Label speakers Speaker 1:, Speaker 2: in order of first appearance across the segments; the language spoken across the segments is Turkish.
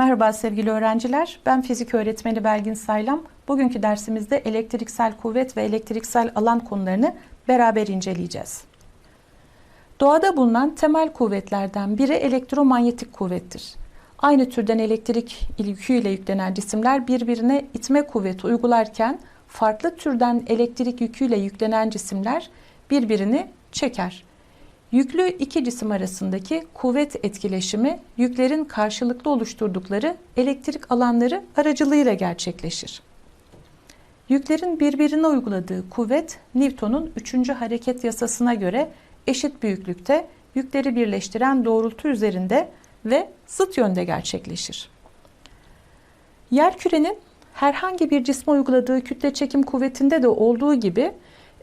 Speaker 1: Merhaba sevgili öğrenciler. Ben fizik öğretmeni Belgin Saylam. Bugünkü dersimizde elektriksel kuvvet ve elektriksel alan konularını beraber inceleyeceğiz. Doğada bulunan temel kuvvetlerden biri elektromanyetik kuvvettir. Aynı türden elektrik yüküyle yüklenen cisimler birbirine itme kuvveti uygularken farklı türden elektrik yüküyle yüklenen cisimler birbirini çeker. Yüklü iki cisim arasındaki kuvvet etkileşimi yüklerin karşılıklı oluşturdukları elektrik alanları aracılığıyla gerçekleşir. Yüklerin birbirine uyguladığı kuvvet Newton'un 3. hareket yasasına göre eşit büyüklükte yükleri birleştiren doğrultu üzerinde ve zıt yönde gerçekleşir. Yerkürenin herhangi bir cisme uyguladığı kütle çekim kuvvetinde de olduğu gibi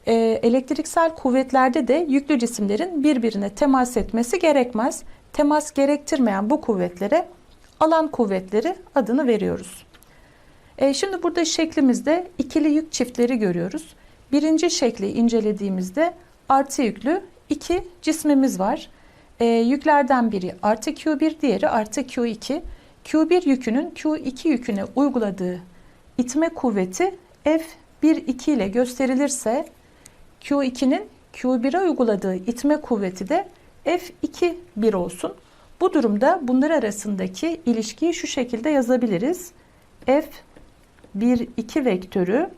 Speaker 1: e, elektriksel kuvvetlerde de yüklü cisimlerin birbirine temas etmesi gerekmez. Temas gerektirmeyen bu kuvvetlere alan kuvvetleri adını veriyoruz. E, şimdi burada şeklimizde ikili yük çiftleri görüyoruz. Birinci şekli incelediğimizde artı yüklü iki cismimiz var. E, yüklerden biri artı Q1, diğeri artı Q2. Q1 yükünün Q2 yüküne uyguladığı itme kuvveti F1-2 ile gösterilirse Q2'nin Q1'e uyguladığı itme kuvveti de F2-1 olsun. Bu durumda bunlar arasındaki ilişkiyi şu şekilde yazabiliriz. F1-2 vektörü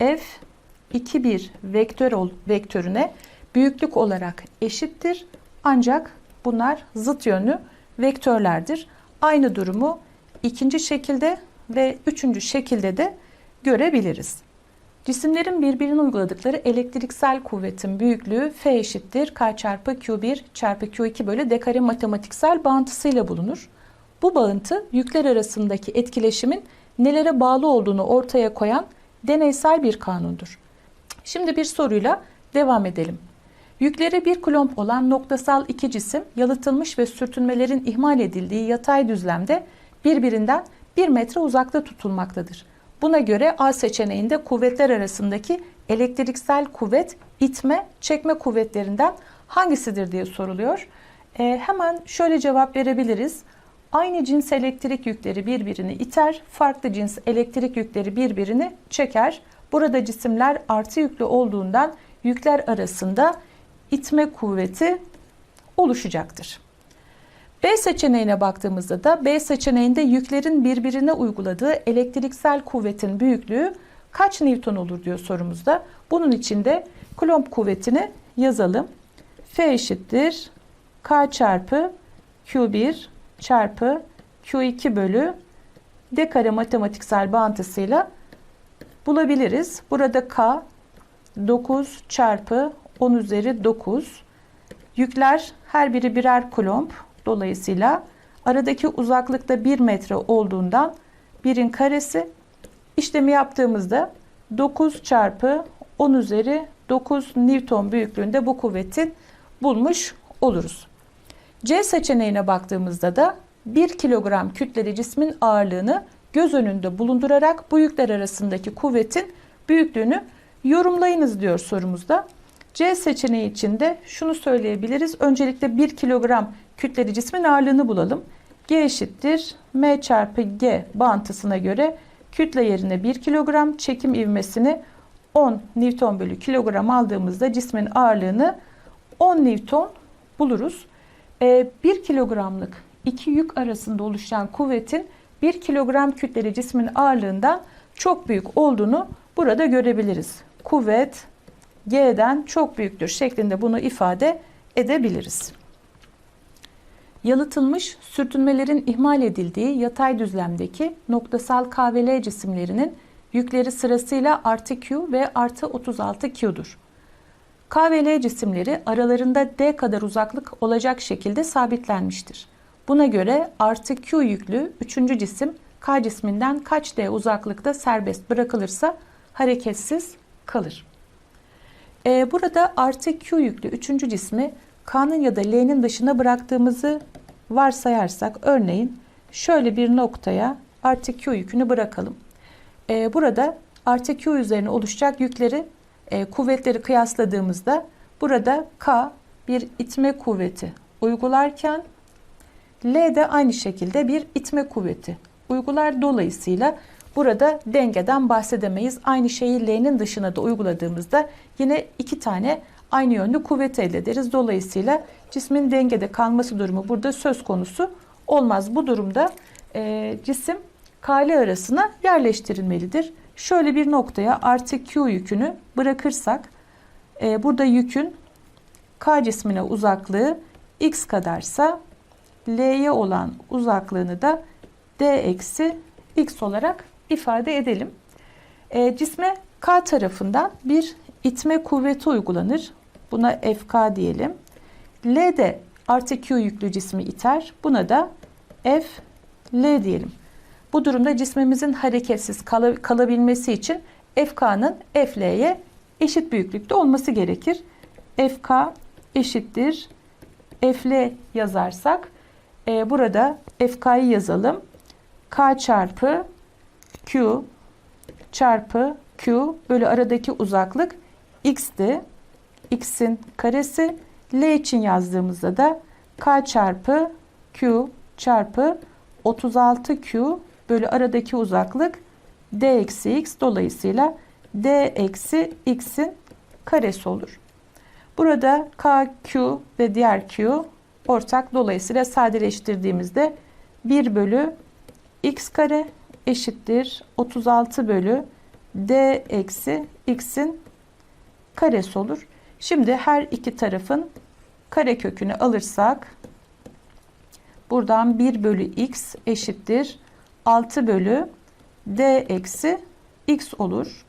Speaker 1: F2-1 vektör ol, vektörüne büyüklük olarak eşittir. Ancak bunlar zıt yönlü vektörlerdir. Aynı durumu ikinci şekilde ve üçüncü şekilde de görebiliriz. Cisimlerin birbirine uyguladıkları elektriksel kuvvetin büyüklüğü F eşittir K çarpı Q1 çarpı Q2 bölü D kare matematiksel bağıntısıyla bulunur. Bu bağıntı yükler arasındaki etkileşimin nelere bağlı olduğunu ortaya koyan deneysel bir kanundur. Şimdi bir soruyla devam edelim. Yükleri bir kulomb olan noktasal iki cisim yalıtılmış ve sürtünmelerin ihmal edildiği yatay düzlemde birbirinden 1 metre uzakta tutulmaktadır. Buna göre A seçeneğinde kuvvetler arasındaki elektriksel kuvvet itme, çekme kuvvetlerinden hangisidir diye soruluyor. E, hemen şöyle cevap verebiliriz. Aynı cins elektrik yükleri birbirini iter, farklı cins elektrik yükleri birbirini çeker. Burada cisimler artı yüklü olduğundan yükler arasında itme kuvveti oluşacaktır. B seçeneğine baktığımızda da B seçeneğinde yüklerin birbirine uyguladığı elektriksel kuvvetin büyüklüğü kaç Newton olur diyor sorumuzda. Bunun için de Coulomb kuvvetini yazalım. F eşittir K çarpı Q1 çarpı Q2 bölü D kare matematiksel bağıntısıyla bulabiliriz. Burada K 9 çarpı 10 üzeri 9. Yükler her biri birer kulomb. Dolayısıyla aradaki uzaklıkta 1 metre olduğundan 1'in karesi işlemi yaptığımızda 9 çarpı 10 üzeri 9 Newton büyüklüğünde bu kuvveti bulmuş oluruz. C seçeneğine baktığımızda da 1 kilogram kütleli cismin ağırlığını göz önünde bulundurarak bu yükler arasındaki kuvvetin büyüklüğünü yorumlayınız diyor sorumuzda. C seçeneği için de şunu söyleyebiliriz. Öncelikle 1 kilogram kütleli cismin ağırlığını bulalım. G eşittir M çarpı G bağıntısına göre kütle yerine 1 kilogram çekim ivmesini 10 Newton bölü kilogram aldığımızda cismin ağırlığını 10 Newton buluruz. 1 ee, kilogramlık iki yük arasında oluşan kuvvetin 1 kilogram kütleli cismin ağırlığından çok büyük olduğunu burada görebiliriz. Kuvvet G'den çok büyüktür şeklinde bunu ifade edebiliriz. Yalıtılmış sürtünmelerin ihmal edildiği yatay düzlemdeki noktasal K ve L cisimlerinin yükleri sırasıyla artı Q ve artı 36 Q'dur. K ve L cisimleri aralarında D kadar uzaklık olacak şekilde sabitlenmiştir. Buna göre artı Q yüklü üçüncü cisim K cisminden kaç D uzaklıkta serbest bırakılırsa hareketsiz kalır. Ee, burada artı Q yüklü üçüncü cismi K'nın ya da L'nin dışına bıraktığımızı varsayarsak örneğin şöyle bir noktaya artı Q yükünü bırakalım. Ee, burada artı Q üzerine oluşacak yükleri e, kuvvetleri kıyasladığımızda burada K bir itme kuvveti uygularken L de aynı şekilde bir itme kuvveti uygular. Dolayısıyla burada dengeden bahsedemeyiz. Aynı şeyi L'nin dışına da uyguladığımızda yine iki tane aynı yönlü kuvvet elde ederiz. Dolayısıyla cismin dengede kalması durumu burada söz konusu olmaz. Bu durumda e, cisim kale arasına yerleştirilmelidir. Şöyle bir noktaya artı Q yükünü bırakırsak e, burada yükün K cismine uzaklığı x kadarsa L'ye olan uzaklığını da d eksi x olarak ifade edelim. E, cisme K tarafından bir itme kuvveti uygulanır. Buna FK diyelim. L de artı Q yüklü cismi iter. Buna da F L diyelim. Bu durumda cismimizin hareketsiz kal kalabilmesi için FK'nın FL'ye eşit büyüklükte olması gerekir. FK eşittir FL yazarsak e, burada FK'yı yazalım. K çarpı Q çarpı Q bölü aradaki uzaklık x'ti. X'in karesi L için yazdığımızda da K çarpı Q çarpı 36Q bölü aradaki uzaklık D eksi X dolayısıyla D eksi X'in karesi olur. Burada K, Q ve diğer Q ortak dolayısıyla sadeleştirdiğimizde 1 bölü X kare eşittir 36 bölü D eksi X'in karesi olur. Şimdi her iki tarafın kare kökünü alırsak buradan 1 bölü x eşittir 6 bölü d eksi x olur.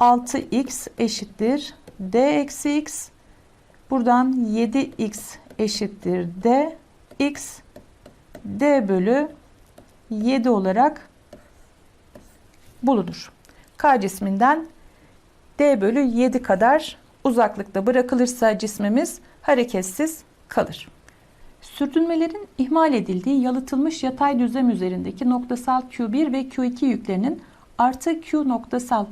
Speaker 1: 6x eşittir d eksi x. Buradan 7x eşittir d x d bölü 7 olarak bulunur. K cisminden d bölü 7 kadar uzaklıkta bırakılırsa cismimiz hareketsiz kalır. Sürtünmelerin ihmal edildiği yalıtılmış yatay düzlem üzerindeki noktasal Q1 ve Q2 yüklerinin artı Q noktasal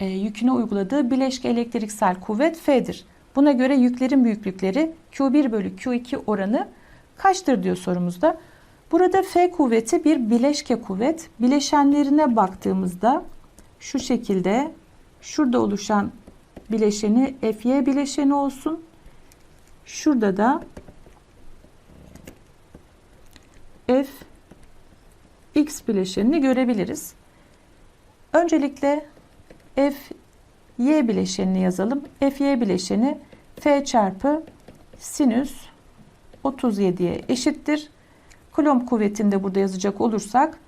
Speaker 1: e, yüküne uyguladığı bileşke elektriksel kuvvet F'dir. Buna göre yüklerin büyüklükleri Q1 bölü Q2 oranı kaçtır diyor sorumuzda. Burada F kuvveti bir bileşke kuvvet. Bileşenlerine baktığımızda şu şekilde şurada oluşan bileşeni FY bileşeni olsun. Şurada da F X bileşenini görebiliriz. Öncelikle F Y bileşenini yazalım. F Y bileşeni F çarpı sinüs 37'ye eşittir. Kulomb kuvvetini de burada yazacak olursak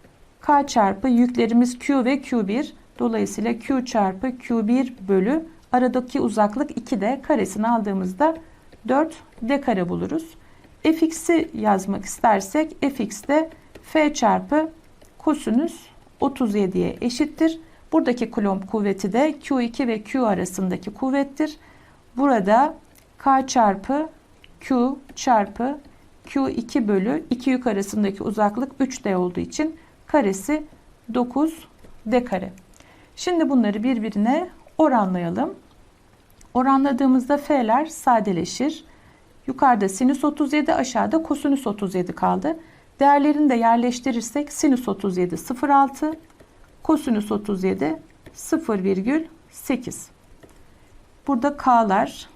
Speaker 1: K çarpı yüklerimiz Q ve Q1 dolayısıyla Q çarpı Q1 bölü aradaki uzaklık 2D karesini aldığımızda 4 D kare buluruz. fx'i yazmak istersek fx de f çarpı kosinüs 37'ye eşittir. Buradaki Coulomb kuvveti de Q2 ve Q arasındaki kuvvettir. Burada K çarpı Q çarpı Q2 bölü 2 yük arasındaki uzaklık 3D olduğu için karesi 9 D kare. Şimdi bunları birbirine oranlayalım. Oranladığımızda F'ler sadeleşir. Yukarıda sinüs 37 aşağıda kosinüs 37 kaldı. Değerlerini de yerleştirirsek sinüs 37 0,6 kosinüs 37 0,8 Burada K'lar,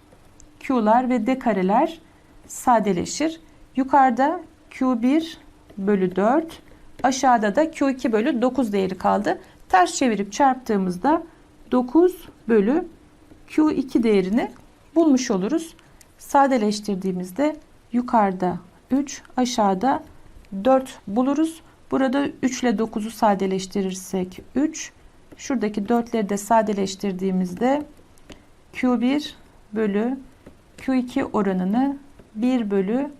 Speaker 1: Q'lar ve D kareler sadeleşir. Yukarıda Q1 bölü 4 aşağıda da Q2 bölü 9 değeri kaldı. Ters çevirip çarptığımızda 9 bölü Q2 değerini bulmuş oluruz. Sadeleştirdiğimizde yukarıda 3 aşağıda 4 buluruz. Burada 3 ile 9'u sadeleştirirsek 3. Şuradaki 4'leri de sadeleştirdiğimizde Q1 bölü Q2 oranını 1 bölü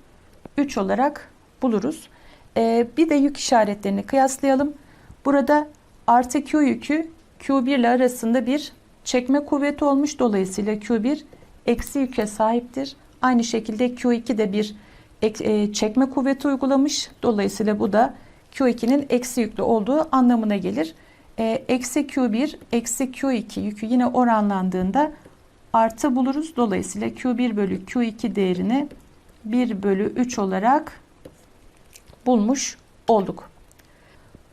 Speaker 1: 3 olarak buluruz. Ee, bir de yük işaretlerini kıyaslayalım. Burada artı Q yükü Q1 ile arasında bir çekme kuvveti olmuş. Dolayısıyla Q1 eksi yüke sahiptir. Aynı şekilde Q2 de bir e, çekme kuvveti uygulamış. Dolayısıyla bu da Q2'nin eksi yüklü olduğu anlamına gelir. E, eksi Q1 eksi Q2 yükü yine oranlandığında artı buluruz. Dolayısıyla Q1 bölü Q2 değerini 1 bölü 3 olarak bulmuş olduk.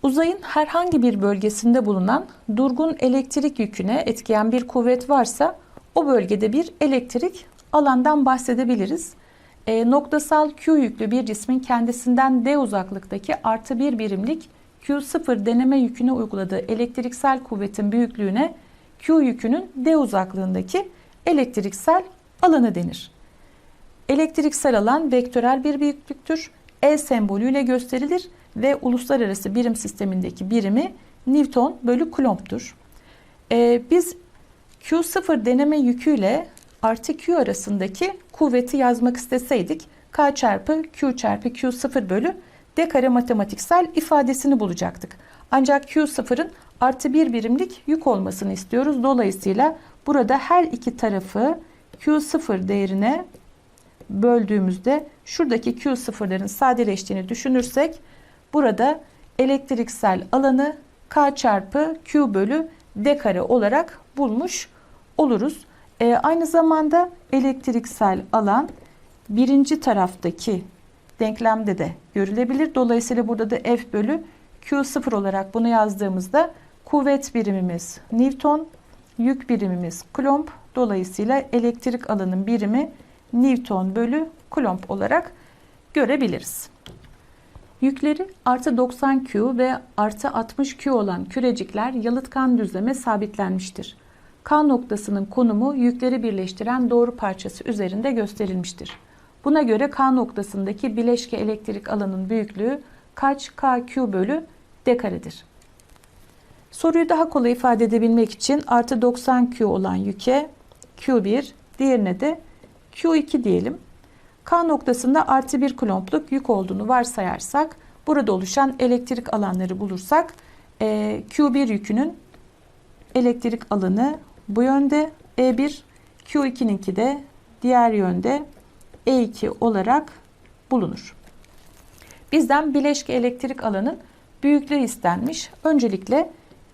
Speaker 1: Uzayın herhangi bir bölgesinde bulunan durgun elektrik yüküne etkileyen bir kuvvet varsa o bölgede bir elektrik alandan bahsedebiliriz. E, noktasal Q yüklü bir cismin kendisinden D uzaklıktaki artı bir birimlik Q0 deneme yüküne uyguladığı elektriksel kuvvetin büyüklüğüne Q yükünün D uzaklığındaki elektriksel alanı denir. Elektriksel alan vektörel bir büyüklüktür. E sembolüyle gösterilir ve uluslararası birim sistemindeki birimi Newton bölü Coulomb'dur. Ee, biz Q0 deneme yüküyle artı Q arasındaki kuvveti yazmak isteseydik K çarpı Q çarpı Q0 bölü D kare matematiksel ifadesini bulacaktık. Ancak Q0'ın artı bir birimlik yük olmasını istiyoruz. Dolayısıyla burada her iki tarafı Q0 değerine böldüğümüzde şuradaki Q sıfırların sadeleştiğini düşünürsek burada elektriksel alanı K çarpı Q bölü D kare olarak bulmuş oluruz. E, aynı zamanda elektriksel alan birinci taraftaki denklemde de görülebilir. Dolayısıyla burada da F bölü Q sıfır olarak bunu yazdığımızda kuvvet birimimiz Newton, yük birimimiz Coulomb. Dolayısıyla elektrik alanın birimi Newton bölü Coulomb olarak görebiliriz. Yükleri artı 90Q ve artı 60Q olan kürecikler yalıtkan düzleme sabitlenmiştir. K noktasının konumu yükleri birleştiren doğru parçası üzerinde gösterilmiştir. Buna göre K noktasındaki bileşke elektrik alanın büyüklüğü kaç KQ bölü D karedir? Soruyu daha kolay ifade edebilmek için artı 90Q olan yüke Q1, diğerine de Q2 diyelim. K noktasında artı bir kulompluk yük olduğunu varsayarsak burada oluşan elektrik alanları bulursak e, Q1 yükünün elektrik alanı bu yönde E1 Q2'ninki de diğer yönde E2 olarak bulunur. Bizden bileşke elektrik alanın büyüklüğü istenmiş. Öncelikle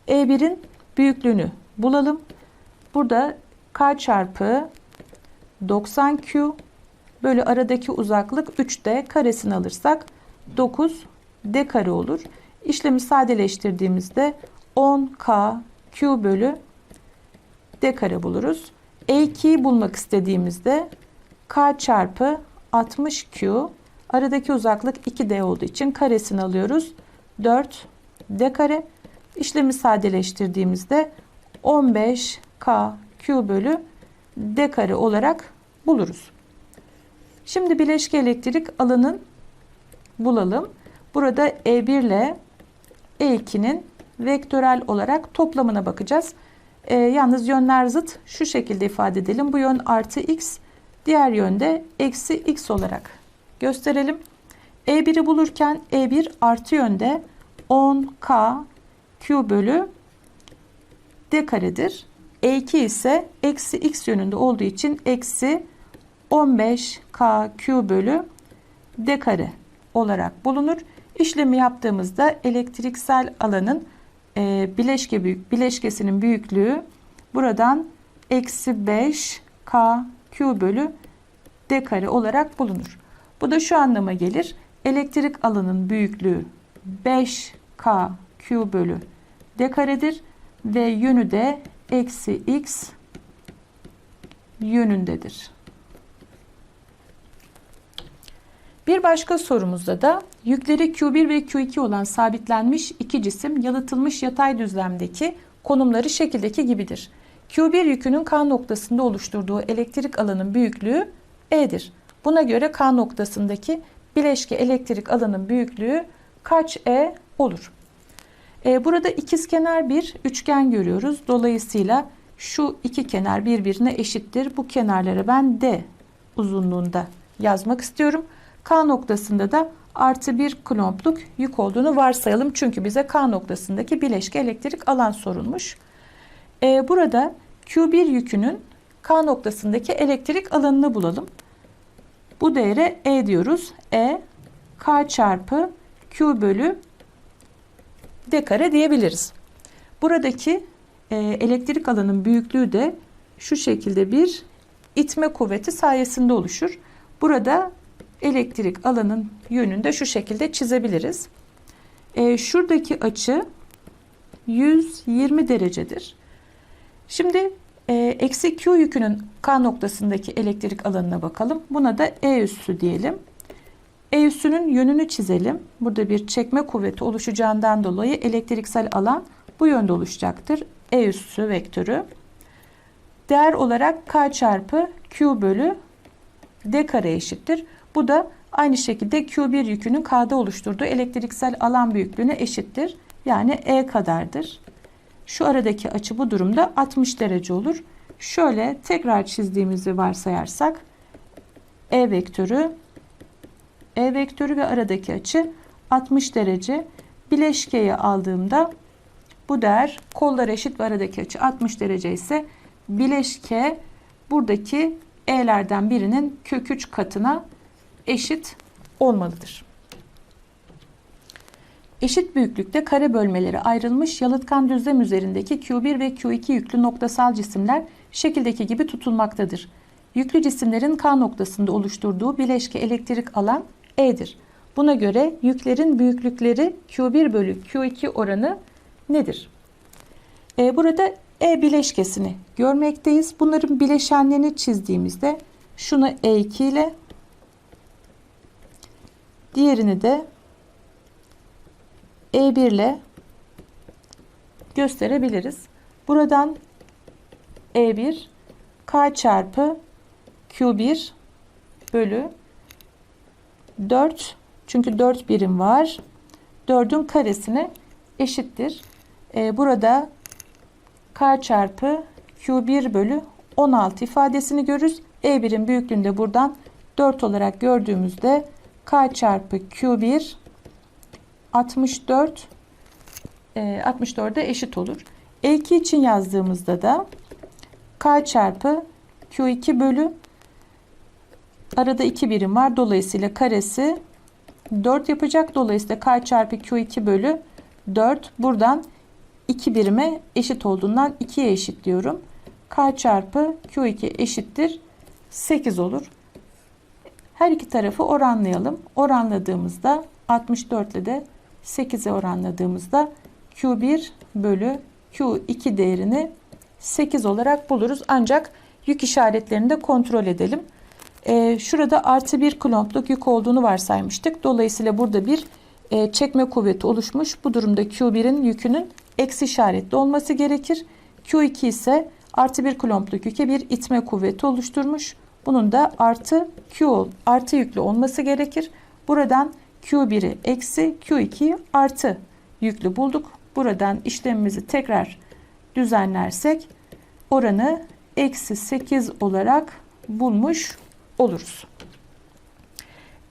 Speaker 1: E1'in büyüklüğünü bulalım. Burada K çarpı 90Q bölü aradaki uzaklık 3D karesini alırsak 9 D kare olur. İşlemi sadeleştirdiğimizde 10K Q bölü D kare buluruz. E2'yi bulmak istediğimizde K çarpı 60Q aradaki uzaklık 2D olduğu için karesini alıyoruz. 4 D kare işlemi sadeleştirdiğimizde 15K Q bölü D kare olarak buluruz. Şimdi bileşke elektrik alanın bulalım. Burada E1 ile E2'nin vektörel olarak toplamına bakacağız. E, yalnız yönler zıt şu şekilde ifade edelim. Bu yön artı x, diğer yönde eksi x olarak gösterelim. E1'i bulurken E1 artı yönde 10k q bölü d karedir. E2 ise eksi x yönünde olduğu için eksi 15kq bölü d kare olarak bulunur. İşlemi yaptığımızda elektriksel alanın e, bileşke büyük bileşkesinin büyüklüğü buradan eksi 5 k q bölü d kare olarak bulunur. Bu da şu anlama gelir. Elektrik alanın büyüklüğü 5 k q bölü d karedir ve yönü de eksi x yönündedir. Bir başka sorumuzda da yükleri Q1 ve Q2 olan sabitlenmiş iki cisim yalıtılmış yatay düzlemdeki konumları şekildeki gibidir. Q1 yükünün K noktasında oluşturduğu elektrik alanın büyüklüğü E'dir. Buna göre K noktasındaki bileşke elektrik alanın büyüklüğü kaç E olur? E, burada ikizkenar bir üçgen görüyoruz. Dolayısıyla şu iki kenar birbirine eşittir. Bu kenarları ben D uzunluğunda yazmak istiyorum. K noktasında da artı bir klompluk yük olduğunu varsayalım. Çünkü bize K noktasındaki bileşke elektrik alan sorulmuş. Ee, burada Q1 yükünün K noktasındaki elektrik alanını bulalım. Bu değere E diyoruz. E K çarpı Q bölü D kare diyebiliriz. Buradaki e, elektrik alanın büyüklüğü de şu şekilde bir itme kuvveti sayesinde oluşur. Burada elektrik alanın yönünü de şu şekilde çizebiliriz. E, şuradaki açı 120 derecedir. Şimdi e, eksi Q yükünün K noktasındaki elektrik alanına bakalım. Buna da E üssü diyelim. E üssünün yönünü çizelim. Burada bir çekme kuvveti oluşacağından dolayı elektriksel alan bu yönde oluşacaktır. E üssü vektörü. Değer olarak K çarpı Q bölü D kare eşittir. Bu da aynı şekilde Q1 yükünün K'da oluşturduğu elektriksel alan büyüklüğüne eşittir. Yani E kadardır. Şu aradaki açı bu durumda 60 derece olur. Şöyle tekrar çizdiğimizi varsayarsak E vektörü E vektörü ve aradaki açı 60 derece. Bileşkeyi aldığımda bu değer kollar eşit ve aradaki açı 60 derece ise bileşke buradaki E'lerden birinin kök 3 katına eşit olmalıdır. Eşit büyüklükte kare bölmeleri ayrılmış yalıtkan düzlem üzerindeki Q1 ve Q2 yüklü noktasal cisimler şekildeki gibi tutulmaktadır. Yüklü cisimlerin K noktasında oluşturduğu bileşke elektrik alan E'dir. Buna göre yüklerin büyüklükleri Q1 bölü Q2 oranı nedir? E, burada E bileşkesini görmekteyiz. Bunların bileşenlerini çizdiğimizde şunu E2 ile diğerini de E1 ile gösterebiliriz. Buradan E1 K çarpı Q1 bölü 4 çünkü 4 birim var. 4'ün karesine eşittir. Ee, burada K çarpı Q1 bölü 16 ifadesini görürüz. E1'in büyüklüğünde buradan 4 olarak gördüğümüzde K çarpı Q1 64 e, 64'e eşit olur. E2 için yazdığımızda da K çarpı Q2 bölü arada 2 birim var. Dolayısıyla karesi 4 yapacak. Dolayısıyla K çarpı Q2 bölü 4 buradan 2 birime eşit olduğundan 2'ye eşitliyorum. K çarpı Q2 eşittir 8 olur. Her iki tarafı oranlayalım. Oranladığımızda 64 ile de 8'e oranladığımızda Q1 bölü Q2 değerini 8 olarak buluruz. Ancak yük işaretlerini de kontrol edelim. Ee, şurada artı bir klompluk yük olduğunu varsaymıştık. Dolayısıyla burada bir e, çekme kuvveti oluşmuş. Bu durumda Q1'in yükünün eksi işaretli olması gerekir. Q2 ise artı bir klompluk yüke bir itme kuvveti oluşturmuş. Bunun da artı Q artı yüklü olması gerekir. Buradan Q1'i eksi Q2'yi artı yüklü bulduk. Buradan işlemimizi tekrar düzenlersek oranı eksi 8 olarak bulmuş oluruz.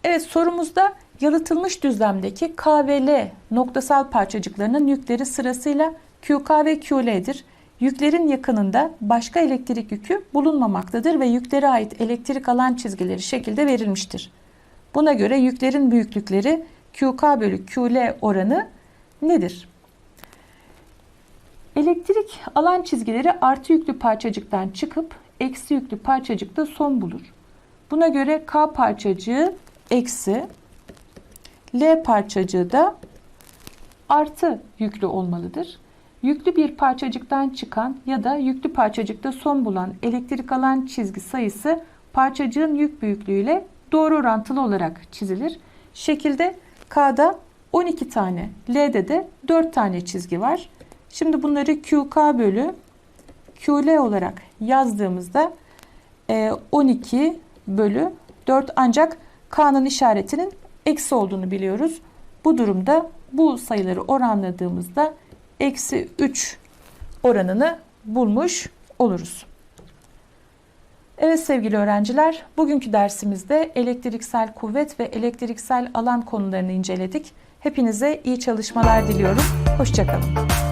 Speaker 1: Evet sorumuzda yalıtılmış düzlemdeki K ve L noktasal parçacıklarının yükleri sırasıyla QK ve QL'dir. Yüklerin yakınında başka elektrik yükü bulunmamaktadır ve yüklere ait elektrik alan çizgileri şekilde verilmiştir. Buna göre yüklerin büyüklükleri QK bölü QL oranı nedir? Elektrik alan çizgileri artı yüklü parçacıktan çıkıp eksi yüklü parçacıkta son bulur. Buna göre K parçacığı eksi, L parçacığı da artı yüklü olmalıdır. Yüklü bir parçacıktan çıkan ya da yüklü parçacıkta son bulan elektrik alan çizgi sayısı parçacığın yük büyüklüğüyle doğru orantılı olarak çizilir. Şekilde K'da 12 tane, L'de de 4 tane çizgi var. Şimdi bunları QK bölü QL olarak yazdığımızda 12 e, bölü 4 ancak K'nın işaretinin eksi olduğunu biliyoruz. Bu durumda bu sayıları oranladığımızda eksi 3 oranını bulmuş oluruz. Evet sevgili öğrenciler, bugünkü dersimizde elektriksel kuvvet ve elektriksel alan konularını inceledik. Hepinize iyi çalışmalar diliyorum. Hoşçakalın.